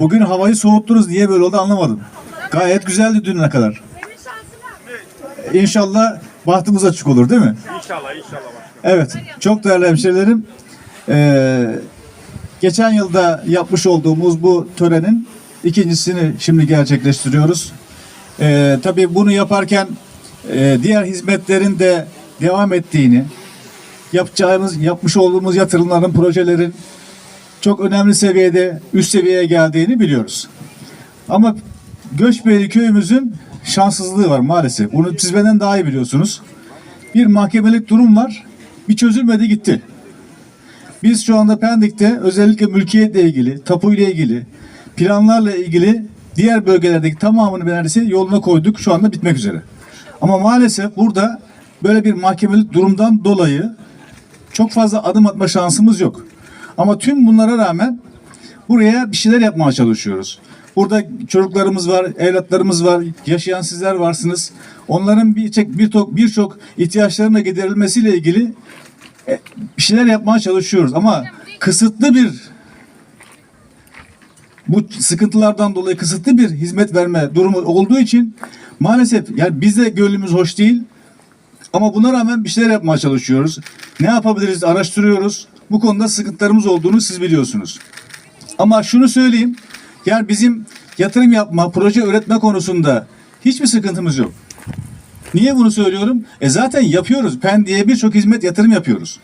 Bugün havayı soğuttunuz. Niye böyle oldu anlamadım. Gayet güzeldi düne kadar. İnşallah bahtımız açık olur değil mi? İnşallah inşallah. Evet. Çok değerli hemşehrilerim. Ee, geçen yılda yapmış olduğumuz bu törenin ikincisini şimdi gerçekleştiriyoruz. Ee, tabii bunu yaparken e, diğer hizmetlerin de devam ettiğini, yapacağımız, yapmış olduğumuz yatırımların, projelerin çok önemli seviyede, üst seviyeye geldiğini biliyoruz. Ama Göçbeyli köyümüzün şanssızlığı var maalesef. Bunu siz benden daha iyi biliyorsunuz. Bir mahkemelik durum var. Bir çözülmedi gitti. Biz şu anda Pendik'te özellikle mülkiyetle ilgili, tapuyla ilgili, planlarla ilgili diğer bölgelerdeki tamamını neredeyse yoluna koyduk. Şu anda bitmek üzere. Ama maalesef burada böyle bir mahkemelik durumdan dolayı çok fazla adım atma şansımız yok. Ama tüm bunlara rağmen buraya bir şeyler yapmaya çalışıyoruz. Burada çocuklarımız var, evlatlarımız var, yaşayan sizler varsınız. Onların birçok birçok birçok ihtiyaçlarına giderilmesiyle ilgili e, bir şeyler yapmaya çalışıyoruz ama kısıtlı bir bu sıkıntılardan dolayı kısıtlı bir hizmet verme durumu olduğu için maalesef yani biz de gönlümüz hoş değil ama buna rağmen bir şeyler yapmaya çalışıyoruz. Ne yapabiliriz araştırıyoruz. Bu konuda sıkıntılarımız olduğunu siz biliyorsunuz. Ama şunu söyleyeyim. Yani bizim yatırım yapma, proje üretme konusunda hiçbir sıkıntımız yok. Niye bunu söylüyorum? E zaten yapıyoruz. Pendik'e birçok hizmet yatırım yapıyoruz.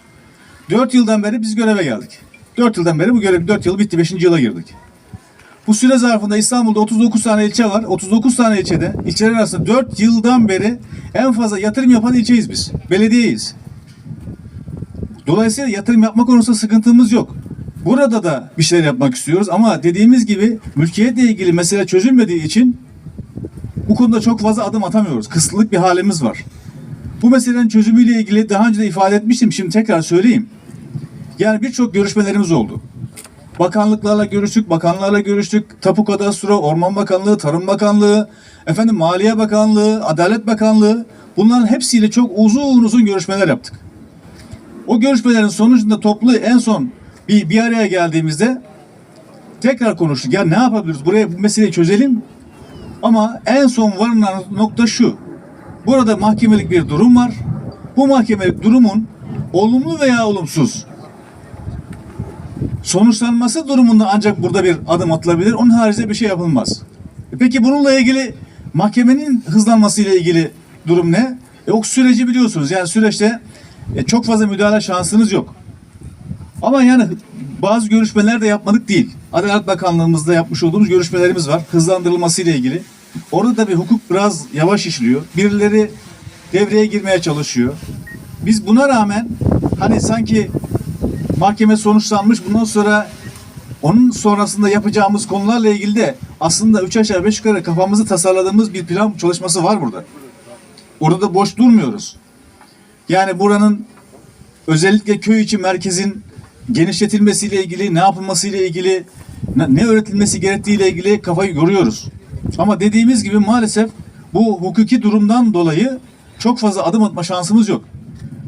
Dört yıldan beri biz göreve geldik. Dört yıldan beri bu görev, dört yıl bitti, beşinci yıla girdik. Bu süre zarfında İstanbul'da 39 tane ilçe var. 39 tane ilçede, ilçeler arasında 4 yıldan beri en fazla yatırım yapan ilçeyiz biz. Belediyeyiz. Dolayısıyla yatırım yapma konusunda sıkıntımız yok. Burada da bir şeyler yapmak istiyoruz ama dediğimiz gibi mülkiyetle ilgili mesele çözülmediği için bu konuda çok fazla adım atamıyoruz. Kısıtlık bir halimiz var. Bu meselenin çözümüyle ilgili daha önce de ifade etmiştim. Şimdi tekrar söyleyeyim. Yani birçok görüşmelerimiz oldu. Bakanlıklarla görüştük, bakanlarla görüştük. Tapu Kadastro, Orman Bakanlığı, Tarım Bakanlığı, efendim Maliye Bakanlığı, Adalet Bakanlığı bunların hepsiyle çok uzun uzun görüşmeler yaptık. O görüşmelerin sonucunda toplu en son bir, bir araya geldiğimizde tekrar konuştuk. Ya ne yapabiliriz? Buraya bu meseleyi çözelim. Ama en son varılan nokta şu. Burada mahkemelik bir durum var. Bu mahkemelik durumun olumlu veya olumsuz sonuçlanması durumunda ancak burada bir adım atılabilir. Onun haricinde bir şey yapılmaz. E Peki bununla ilgili mahkemenin hızlanması ile ilgili durum ne? E o süreci biliyorsunuz. Yani süreçte e, çok fazla müdahale şansınız yok. Ama yani bazı görüşmeler de yapmadık değil. Adalet Bakanlığımızda yapmış olduğumuz görüşmelerimiz var. Hızlandırılması ile ilgili. Orada tabii hukuk biraz yavaş işliyor. Birileri devreye girmeye çalışıyor. Biz buna rağmen hani sanki mahkeme sonuçlanmış bundan sonra onun sonrasında yapacağımız konularla ilgili de aslında üç aşağı beş yukarı kafamızı tasarladığımız bir plan çalışması var burada. Orada da boş durmuyoruz. Yani buranın özellikle köy içi merkezin genişletilmesiyle ilgili, ne yapılmasıyla ilgili, ne öğretilmesi gerektiğiyle ilgili kafayı yoruyoruz. Ama dediğimiz gibi maalesef bu hukuki durumdan dolayı çok fazla adım atma şansımız yok.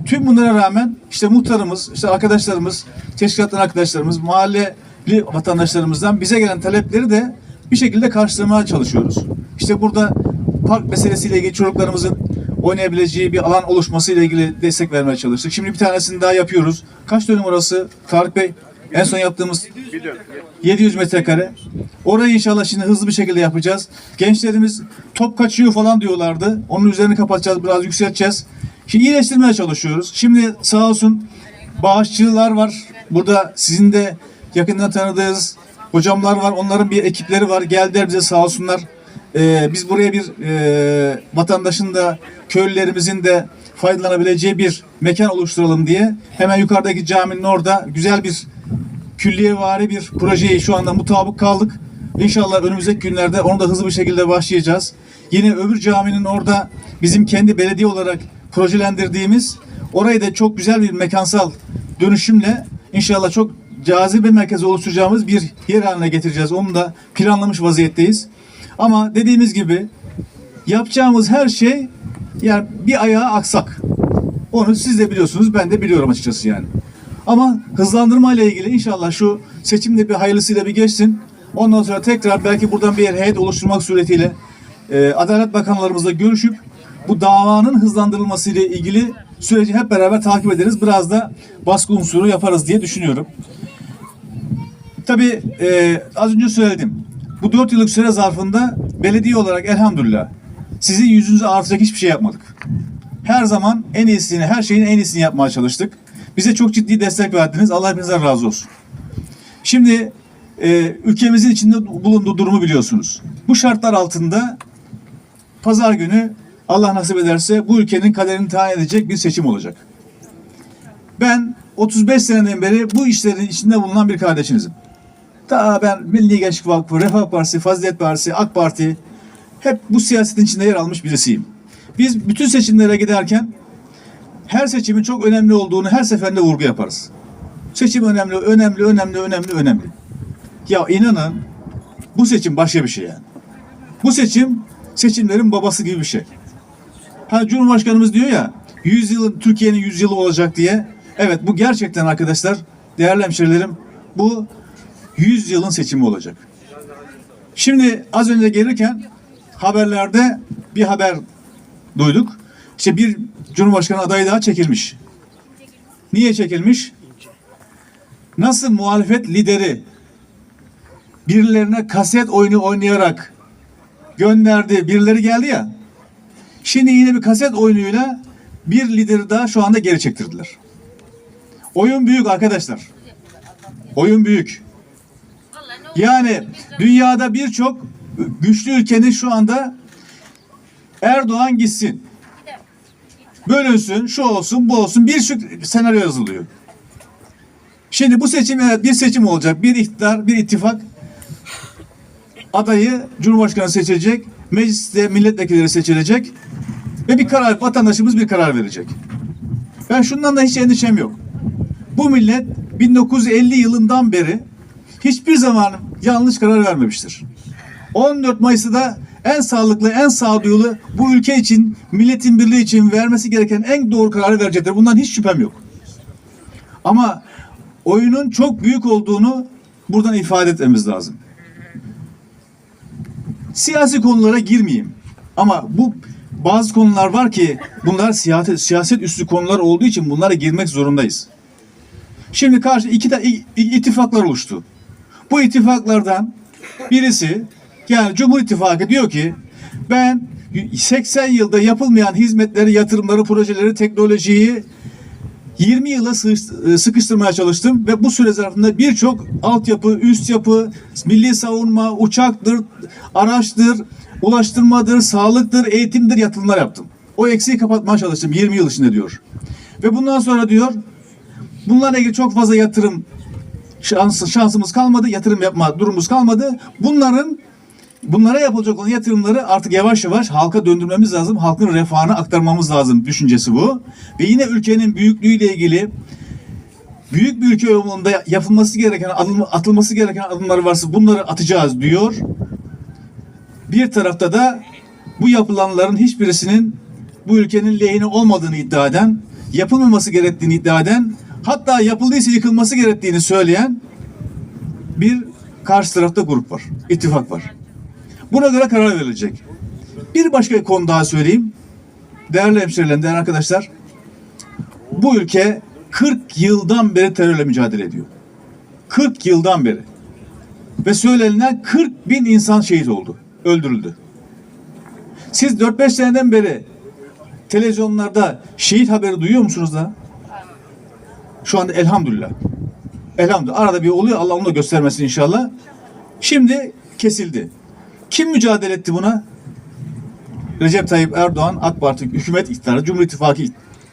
Tüm bunlara rağmen işte muhtarımız, işte arkadaşlarımız, teşkilattan arkadaşlarımız, mahalleli vatandaşlarımızdan bize gelen talepleri de bir şekilde karşılamaya çalışıyoruz. İşte burada park meselesiyle ilgili çocuklarımızın oynayabileceği bir alan oluşması ile ilgili destek vermeye çalıştık. Şimdi bir tanesini daha yapıyoruz. Kaç dönüm orası Tarık Bey? En son yaptığımız 700 metrekare. Orayı inşallah şimdi hızlı bir şekilde yapacağız. Gençlerimiz top kaçıyor falan diyorlardı. Onun üzerini kapatacağız, biraz yükselteceğiz. Şimdi iyileştirmeye çalışıyoruz. Şimdi sağ olsun bağışçılar var. Burada sizin de yakından tanıdığınız hocamlar var. Onların bir ekipleri var. Geldiler bize sağ olsunlar. Ee, biz buraya bir e, vatandaşın da köylülerimizin de faydalanabileceği bir mekan oluşturalım diye hemen yukarıdaki caminin orada güzel bir külliyevari bir projeyi şu anda mutabık kaldık. İnşallah önümüzdeki günlerde onu da hızlı bir şekilde başlayacağız. Yine öbür caminin orada bizim kendi belediye olarak projelendirdiğimiz orayı da çok güzel bir mekansal dönüşümle inşallah çok cazibe merkezi oluşturacağımız bir yer haline getireceğiz. Onu da planlamış vaziyetteyiz. Ama dediğimiz gibi yapacağımız her şey yani bir ayağı aksak. Onu siz de biliyorsunuz, ben de biliyorum açıkçası yani. Ama hızlandırma ile ilgili inşallah şu seçimde bir hayırlısıyla bir geçsin. Ondan sonra tekrar belki buradan bir heyet oluşturmak suretiyle e, Adalet Bakanlarımızla görüşüp bu davanın hızlandırılması ile ilgili süreci hep beraber takip ederiz. Biraz da baskı unsuru yaparız diye düşünüyorum. Tabii e, az önce söyledim. Bu dört yıllık süre zarfında belediye olarak elhamdülillah sizin yüzünüze artacak hiçbir şey yapmadık. Her zaman en iyisini, her şeyin en iyisini yapmaya çalıştık. Bize çok ciddi destek verdiniz. Allah hepinizden razı olsun. Şimdi e, ülkemizin içinde bulunduğu durumu biliyorsunuz. Bu şartlar altında pazar günü Allah nasip ederse bu ülkenin kaderini tayin edecek bir seçim olacak. Ben 35 seneden beri bu işlerin içinde bulunan bir kardeşinizim. Ta ben Milli Gençlik Vakfı, Refah Partisi, Fazilet Partisi, AK Parti hep bu siyasetin içinde yer almış birisiyim. Biz bütün seçimlere giderken her seçimin çok önemli olduğunu her seferinde vurgu yaparız. Seçim önemli, önemli, önemli, önemli, önemli. Ya inanın bu seçim başka bir şey yani. Bu seçim seçimlerin babası gibi bir şey. Hani Cumhurbaşkanımız diyor ya 100 yılın Türkiye'nin 100 yılı olacak diye. Evet bu gerçekten arkadaşlar değerli hemşerilerim bu 100 yılın seçimi olacak. Şimdi az önce gelirken haberlerde bir haber duyduk. İşte bir Cumhurbaşkanı adayı daha çekilmiş. Niye çekilmiş? Nasıl muhalefet lideri birilerine kaset oyunu oynayarak gönderdi, birileri geldi ya. Şimdi yine bir kaset oyunuyla bir lideri daha şu anda geri çektirdiler. Oyun büyük arkadaşlar. Oyun büyük. Yani dünyada birçok güçlü ülkenin şu anda Erdoğan gitsin. Bölünsün, şu olsun, bu olsun bir sürü senaryo yazılıyor. Şimdi bu seçim bir seçim olacak. Bir iktidar, bir ittifak adayı Cumhurbaşkanı seçilecek. Mecliste milletvekilleri seçilecek. Ve bir karar, vatandaşımız bir karar verecek. Ben şundan da hiç endişem yok. Bu millet 1950 yılından beri hiçbir zaman yanlış karar vermemiştir. 14 Mayıs'ta da en sağlıklı, en sağduyulu bu ülke için, milletin birliği için vermesi gereken en doğru kararı verecektir. Bundan hiç şüphem yok. Ama oyunun çok büyük olduğunu buradan ifade etmemiz lazım. Siyasi konulara girmeyeyim. Ama bu bazı konular var ki bunlar siyaset, siyaset üstü konular olduğu için bunlara girmek zorundayız. Şimdi karşı iki de ittifaklar oluştu. Bu ittifaklardan birisi yani Cumhur İttifakı diyor ki ben 80 yılda yapılmayan hizmetleri, yatırımları, projeleri, teknolojiyi 20 yıla sı- sıkıştırmaya çalıştım ve bu süre zarfında birçok altyapı, üst yapı, milli savunma, uçaktır, araçtır, ulaştırmadır, sağlıktır, eğitimdir yatırımlar yaptım. O eksiği kapatmaya çalıştım 20 yıl içinde diyor. Ve bundan sonra diyor bunlarla ilgili çok fazla yatırım şans, şansımız kalmadı, yatırım yapma durumumuz kalmadı. Bunların bunlara yapılacak olan yatırımları artık yavaş yavaş halka döndürmemiz lazım. Halkın refahını aktarmamız lazım düşüncesi bu. Ve yine ülkenin büyüklüğüyle ilgili büyük bir ülke yolunda yapılması gereken, adım, atılması gereken adımlar varsa bunları atacağız diyor. Bir tarafta da bu yapılanların hiçbirisinin bu ülkenin lehine olmadığını iddia eden, yapılmaması gerektiğini iddia eden, hatta yapıldıysa yıkılması gerektiğini söyleyen bir karşı tarafta grup var, ittifak var. Buna göre karar verilecek. Bir başka konu daha söyleyeyim. Değerli hemşerilerim, değerli arkadaşlar. Bu ülke 40 yıldan beri terörle mücadele ediyor. 40 yıldan beri. Ve söylenilen 40 bin insan şehit oldu. Öldürüldü. Siz 4-5 seneden beri televizyonlarda şehit haberi duyuyor musunuz da? Şu anda elhamdülillah. Elhamdülillah. Arada bir oluyor. Allah onu da göstermesin inşallah. Şimdi kesildi. Kim mücadele etti buna? Recep Tayyip Erdoğan, AK Parti hükümet iktidarı, Cumhur İttifakı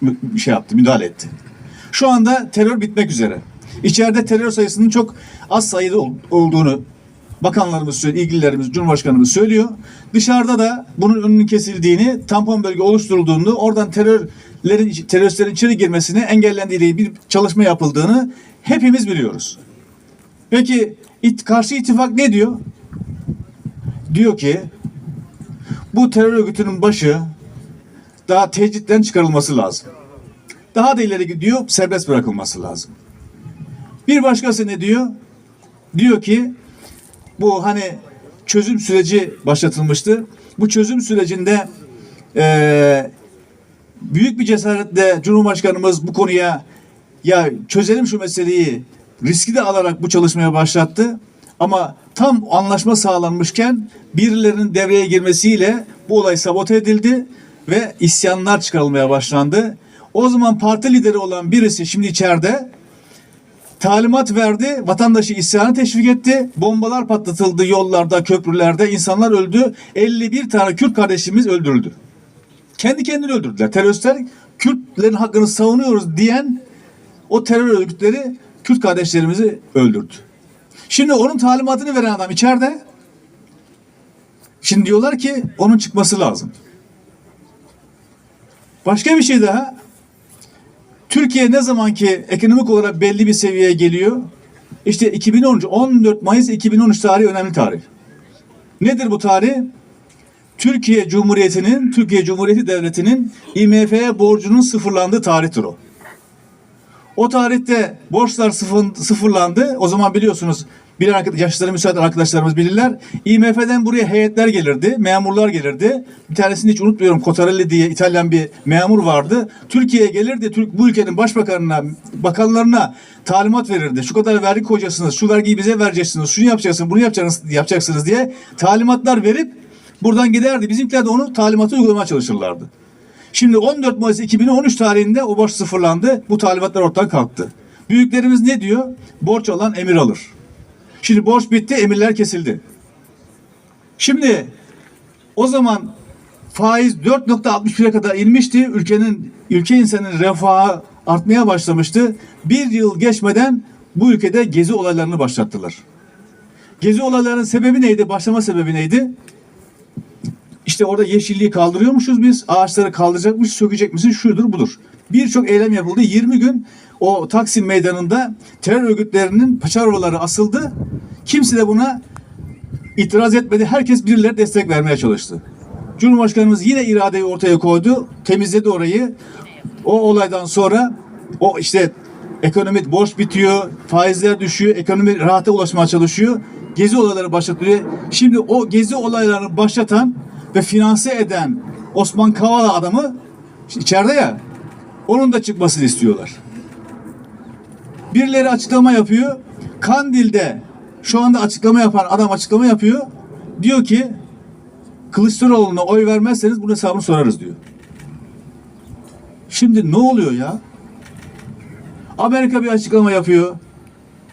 bir şey yaptı, müdahale etti. Şu anda terör bitmek üzere. İçeride terör sayısının çok az sayıda ol- olduğunu bakanlarımız söylüyor, ilgililerimiz, Cumhurbaşkanımız söylüyor. Dışarıda da bunun önünün kesildiğini, tampon bölge oluşturulduğunu, oradan terörlerin, teröristlerin içeri girmesini engellendiği bir çalışma yapıldığını hepimiz biliyoruz. Peki it, karşı ittifak ne diyor? Diyor ki bu terör örgütünün başı daha tecritten çıkarılması lazım. Daha da ileri gidiyor, serbest bırakılması lazım. Bir başkası ne diyor? Diyor ki bu hani çözüm süreci başlatılmıştı. Bu çözüm sürecinde eee, büyük bir cesaretle Cumhurbaşkanımız bu konuya ya çözelim şu meseleyi riski de alarak bu çalışmaya başlattı. Ama tam anlaşma sağlanmışken birilerinin devreye girmesiyle bu olay sabote edildi ve isyanlar çıkarılmaya başlandı. O zaman parti lideri olan birisi şimdi içeride talimat verdi, vatandaşı isyanı teşvik etti. Bombalar patlatıldı yollarda, köprülerde, insanlar öldü. 51 tane Kürt kardeşimiz öldürüldü. Kendi kendini öldürdüler. Teröristler Kürtlerin hakkını savunuyoruz diyen o terör örgütleri Kürt kardeşlerimizi öldürdü. Şimdi onun talimatını veren adam içeride. Şimdi diyorlar ki onun çıkması lazım. Başka bir şey daha. Türkiye ne zamanki ekonomik olarak belli bir seviyeye geliyor? İşte 2013, 14 Mayıs 2013 tarihi önemli tarih. Nedir bu tarih? Türkiye Cumhuriyeti'nin, Türkiye Cumhuriyeti Devleti'nin IMF'ye borcunun sıfırlandığı tarihtir o. O tarihte borçlar sıfır, sıfırlandı. O zaman biliyorsunuz bilen yaşları müsait arkadaşlarımız bilirler. IMF'den buraya heyetler gelirdi, memurlar gelirdi. Bir tanesini hiç unutmuyorum. Cotarelli diye İtalyan bir memur vardı. Türkiye'ye gelirdi. Türk bu ülkenin başbakanına, bakanlarına talimat verirdi. Şu kadar vergi koyacaksınız, şu vergiyi bize vereceksiniz, şunu yapacaksınız, bunu yapacaksınız, yapacaksınız diye talimatlar verip buradan giderdi. Bizimkiler de onu talimatı uygulamaya çalışırlardı. Şimdi 14 Mayıs 2013 tarihinde o borç sıfırlandı. Bu talimatlar ortadan kalktı. Büyüklerimiz ne diyor? Borç alan emir alır. Şimdi borç bitti, emirler kesildi. Şimdi o zaman faiz 4.61'e kadar inmişti. Ülkenin ülke insanın refahı artmaya başlamıştı. Bir yıl geçmeden bu ülkede gezi olaylarını başlattılar. Gezi olaylarının sebebi neydi? Başlama sebebi neydi? İşte orada yeşilliği kaldırıyormuşuz biz. Ağaçları kaldıracakmış, sökecekmişiz. Şudur budur. Birçok eylem yapıldı. 20 gün o Taksim meydanında terör örgütlerinin paçavraları asıldı. Kimse de buna itiraz etmedi. Herkes birileri destek vermeye çalıştı. Cumhurbaşkanımız yine iradeyi ortaya koydu. Temizledi orayı. O olaydan sonra o işte ekonomi borç bitiyor, faizler düşüyor, ekonomi rahata ulaşmaya çalışıyor. Gezi olayları başlatılıyor. Şimdi o gezi olaylarını başlatan ve finanse eden Osman Kavala adamı içeride ya onun da çıkmasını istiyorlar. Birileri açıklama yapıyor. Kandil'de şu anda açıklama yapan adam açıklama yapıyor. Diyor ki Kılıçdaroğlu'na oy vermezseniz bunun hesabını sorarız diyor. Şimdi ne oluyor ya? Amerika bir açıklama yapıyor.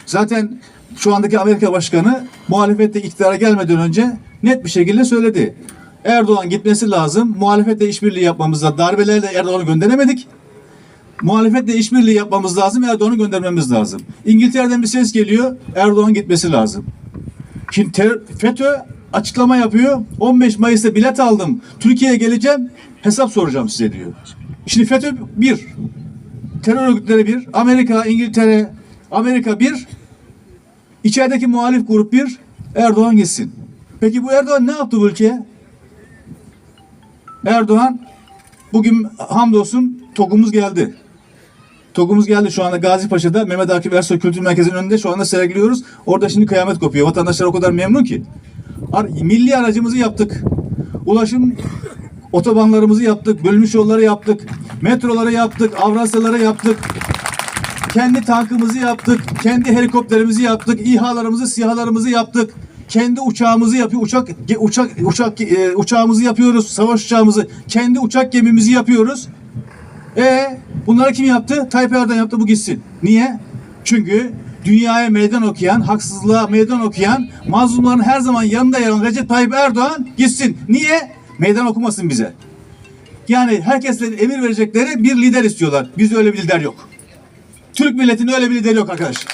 Zaten şu andaki Amerika Başkanı muhalefette iktidara gelmeden önce net bir şekilde söyledi. Erdoğan gitmesi lazım. Muhalefetle işbirliği yapmamızda darbelerle Erdoğan'ı gönderemedik. Muhalefetle işbirliği yapmamız lazım. Erdoğan'ı göndermemiz lazım. İngiltere'den bir ses geliyor. Erdoğan gitmesi lazım. Şimdi FETÖ açıklama yapıyor. 15 Mayıs'ta bilet aldım. Türkiye'ye geleceğim. Hesap soracağım size diyor. Şimdi FETÖ bir. Terör örgütleri bir. Amerika, İngiltere, Amerika bir. İçerideki muhalif grup bir. Erdoğan gitsin. Peki bu Erdoğan ne yaptı bu ülkeye? Erdoğan bugün hamdolsun TOG'umuz geldi. TOG'umuz geldi şu anda Gazi Paşa'da Mehmet Akif Ersoy Kültür Merkezi'nin önünde şu anda sergiliyoruz. Orada şimdi kıyamet kopuyor. Vatandaşlar o kadar memnun ki. Milli aracımızı yaptık. Ulaşım otobanlarımızı yaptık. Bölmüş yolları yaptık. Metroları yaptık. Avrasyaları yaptık. Kendi tankımızı yaptık. Kendi helikopterimizi yaptık. İHA'larımızı, SİHA'larımızı yaptık. Kendi uçağımızı yapıyor. Uçak uçak uçak e, uçağımızı yapıyoruz. Savaş uçağımızı. Kendi uçak gemimizi yapıyoruz. E bunları kim yaptı? Tayyip Erdoğan yaptı bu gitsin. Niye? Çünkü dünyaya meydan okuyan, haksızlığa meydan okuyan, mazlumların her zaman yanında yer alan Recep Tayyip Erdoğan gitsin. Niye? Meydan okumasın bize. Yani herkesle emir verecekleri bir lider istiyorlar. Bizde öyle bir lider yok. Türk milletinde öyle bir lider yok arkadaş.